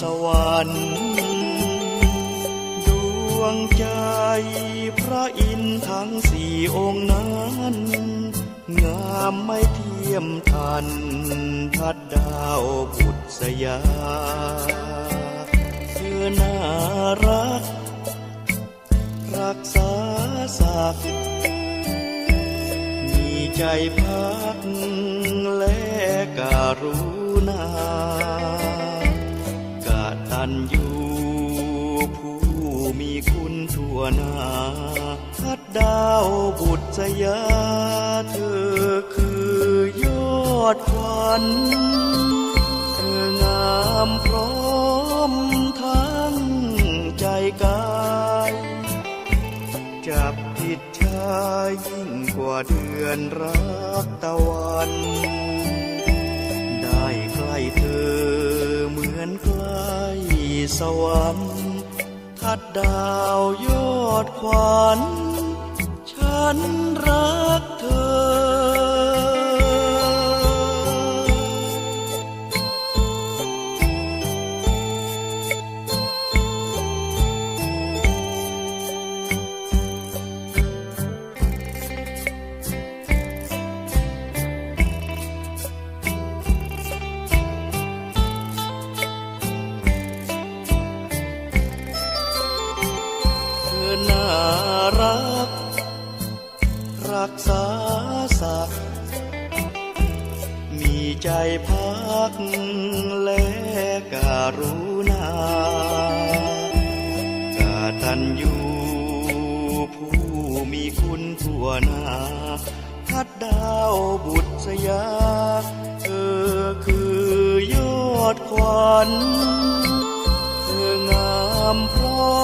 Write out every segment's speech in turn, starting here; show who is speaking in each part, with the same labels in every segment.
Speaker 1: สวรรค์ ดวงใจพระอินทร์ทั้งสี่องค์นั้น งามไม่เทียมทันทัดดาวบุษยาเธอน่ารัก รักษาศักดิ์มีใจพักและการุณา ตัญญูผู้มีคุณทั่วหน้าทัดดาวบุตรยาเธอคือยอดขวัญเธองามพร้อมทั้งใจกายจับผิดชายยิ่งกว่าเดือนรักตะวัน สวรรค์ทัดดาวยอดขวัญฉันรักเธอ น่ารัก รักษาศักดิ์มีใจพักและการุณากาตัญญูผู้มีคุณทั่วหน้าทัดดาวบุตรสยาเธอคือยอดขวัญเธองามพร้อ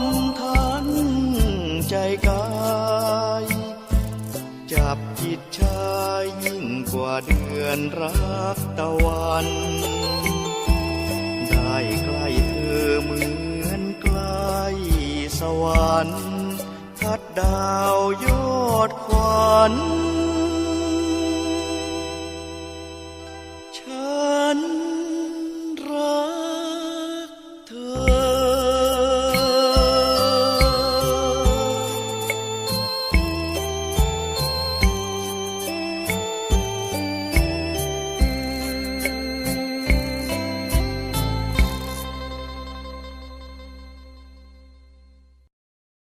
Speaker 1: ม ใจกายจับจิตชายยิ่งกว่าเดือนรักตะวัน ได้ใกล้เธอเหมือนใกล้สวรรค์ทัดดาวยอดขวัญ